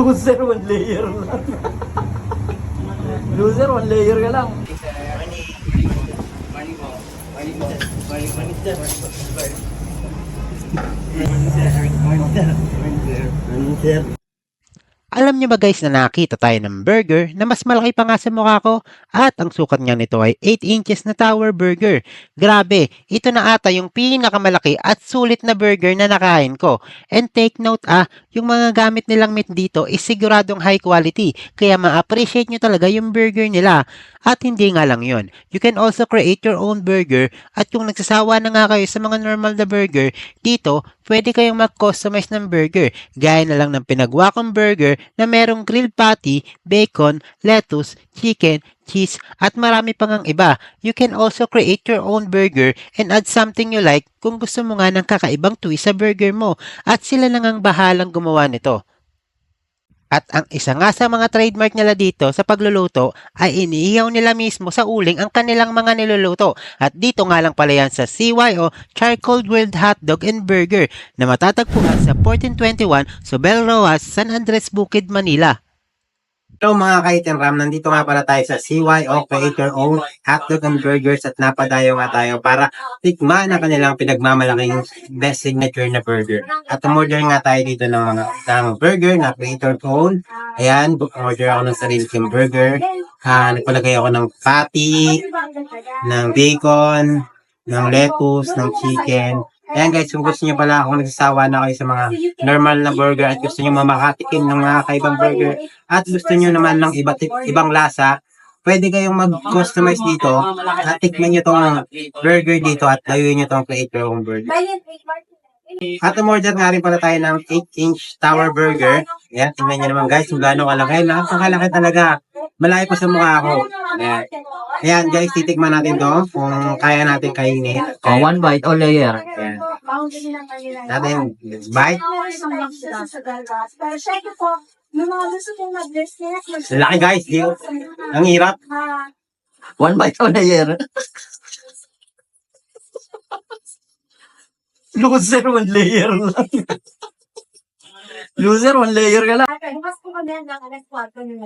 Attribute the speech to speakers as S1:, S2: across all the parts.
S1: Loser, one layer lang. Loser, one layer ka lang.
S2: Alam niyo ba guys na nakita tayo ng burger na mas malaki pa nga sa mukha ko? At ang sukat niya nito ay 8 inches na tower burger. Grabe, ito na ata yung pinakamalaki at sulit na burger na nakain ko. And take note ah, yung mga gamit nilang meat dito is siguradong high quality. Kaya ma-appreciate nyo talaga yung burger nila. At hindi nga lang yon. You can also create your own burger at kung nagsasawa na nga kayo sa mga normal na burger, dito pwede kayong mag-customize ng burger. Gaya na lang ng pinagwa kong burger na merong grilled patty, bacon, lettuce, chicken, cheese, at marami pang ang iba. You can also create your own burger and add something you like kung gusto mo nga ng kakaibang twist sa burger mo at sila na ngang bahalang gumawa nito. At ang isa nga sa mga trademark nila dito sa pagluluto ay iniihaw nila mismo sa uling ang kanilang mga niluluto. At dito nga lang pala yan sa CYO Charcoal Grilled Hotdog and Burger na matatagpuan sa 1421 Sobel Roas, San Andres Bukid, Manila.
S3: Hello mga kaitin Ram, nandito nga pala tayo sa CYO Create Your Own Hotdog and Burgers at napadayo nga tayo para tikman ang kanilang pinagmamalaking best signature na burger. At umorder nga tayo dito ng mga ng burger na Create Your Own. Ayan, order ako ng sarili kong burger. Ah, nagpalagay ako ng patty, ng bacon, ng lettuce, ng chicken. Ayan guys, kung gusto niyo pala, kung nagsasawa na kayo sa mga normal na burger at gusto niyo mamakatikim ng mga kaibang burger at gusto niyo naman ng iba't ibang lasa, pwede kayong mag-customize dito at tikman niyo tong burger dito at layuin niyo tong create your own burger. At umorder nga rin pala tayo ng 8-inch tower burger. Ayan, tingnan niyo naman guys kung gaano kalaki. Napakalaki talaga. Malaki pa sa mukha ko. Ayan. Ayan guys, titikman natin to kung kaya natin kainin.
S1: Oh, one bite, all layer.
S3: Ayan. Natin, bite. Laki guys, di, ang hirap.
S1: One bite, all layer. Loser, one layer lang. Loser, one layer ka lang.
S4: bukas po kami hanggang alas 4 ng.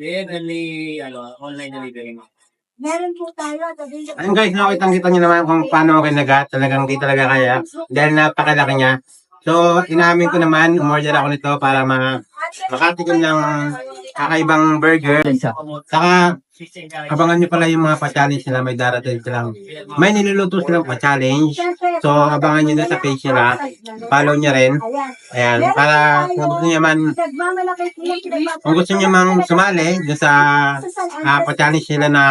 S5: Yeah, dali, ano, online delivery mo.
S4: Meron po tayo.
S3: Ayun guys, nakitang kita nyo naman kung paano ako kinagat. Talagang di talaga kaya. Dahil napakalaki niya. So, inamin ko naman, umorder ako nito para ma makatikim ng kakaibang burger. Saka, abangan nyo pala yung mga pa-challenge nila. May darating silang, may niluluto silang pa-challenge. So, abangan nyo na sa page nila. Follow nyo rin.
S4: Ayan.
S3: Para kung gusto nyo man, kung gusto nyo mang sumali doon sa ah, pa-challenge nila na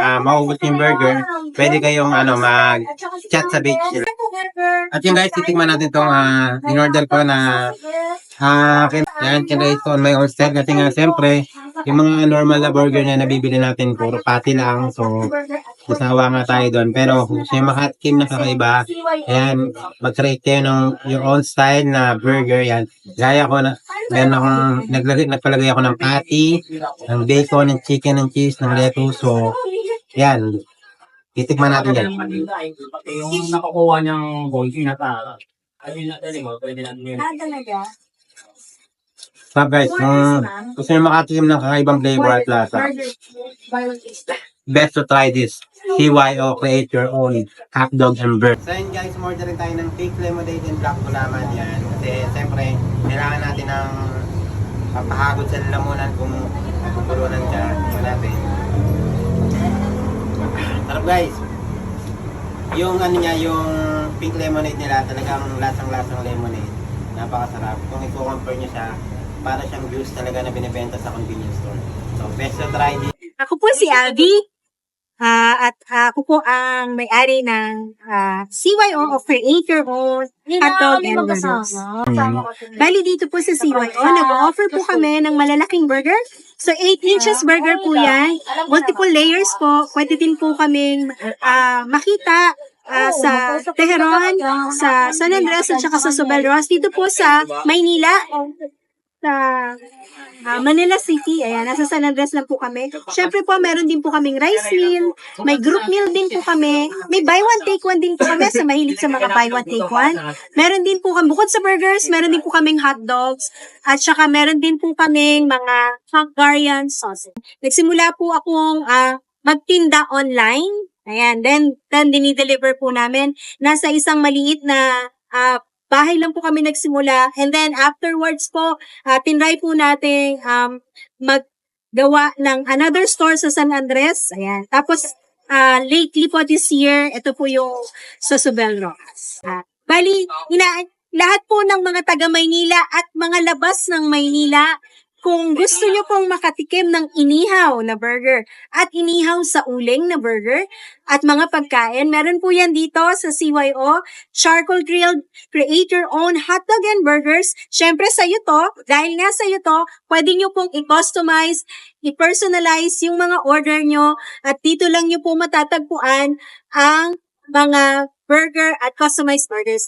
S3: ah, maubos yung burger, pwede kayong ano, mag-chat sa page nila. At yun guys, titikman natin itong uh, in-order ko na ah, kin yan, kinrate ko on my own style kasi nga siyempre, yung mga normal na burger na nabibili natin, puro patty lang. So, nasawa nga tayo doon. Pero kung gusto nyo makatikim na kakaiba, ayan, mag-create kayo ng your own style na burger. Yan, gaya ko na, meron akong, naglagay, nagpalagay ako ng patty, ng bacon, ng chicken, ng cheese, ng lettuce. So, yan, titikman natin yan.
S5: Yung nakukuha niyang voice, yung nata, ayun na pwede natin yun.
S4: Ah, talaga?
S3: So guys, kung gusto nyo makatikim ng kakaibang flavor at lasa, best to try this. CYO, create your own hotdog and burger. So yun guys, umorder rin tayo ng fake lemonade and black gulaman yan. Kasi siyempre, kailangan natin ng papahagod sa lalamunan kung nagpupulunan ka. Tingnan natin. Sarap guys. Yung ano niya, yung pink lemonade nila, talagang lasang-lasang lemonade. Napakasarap. Kung i-compare niyo siya, para siyang juice talaga na binibenta sa convenience store. So, best to try this.
S6: Ako po si Abby. Ah, at ah, ako po ang may-ari ng ah, CYO of Create Your Own Hotdog and Burgers. Bali dito po sa CYO, nag-offer po kami ng malalaking burger. So 8 inches burger po yan. Multiple layers po. Pwede din po kami ah, makita ah, sa Teheran, sa San Andres at saka sa Sobel Ross. Dito po sa Maynila. Ah, ah, Manila City. Ayan, nasa San Andres lang po kami. Syempre po, meron din po kaming rice meal. May group meal din po kami. May buy one, take one din po kami sa mahilig sa mga buy one, take one. Meron din po kami, bukod sa burgers, meron din po kaming hot dogs. At saka meron din po kaming mga Hungarian sausage. Nagsimula po akong ah, magtinda online. Ayan, then, then dinideliver po namin. Nasa isang maliit na ah, bahay lang po kami nagsimula. And then afterwards po, uh, tinry po natin um, maggawa ng another store sa San Andres. Ayan. Tapos, ah, lately po this year, ito po yung Sosobel Rocas. Ah, bali, ina lahat po ng mga taga Maynila at mga labas ng Maynila, kung gusto nyo pong makatikim ng inihaw na burger at inihaw sa uling na burger at mga pagkain, meron po yan dito sa CYO, Charcoal Grilled, Create Your Own Hotdog and Burgers. Siyempre sa iyo to, dahil nga sa iyo to, pwede nyo pong i-customize, i-personalize yung mga order nyo at dito lang nyo po matatagpuan ang mga burger at customized burgers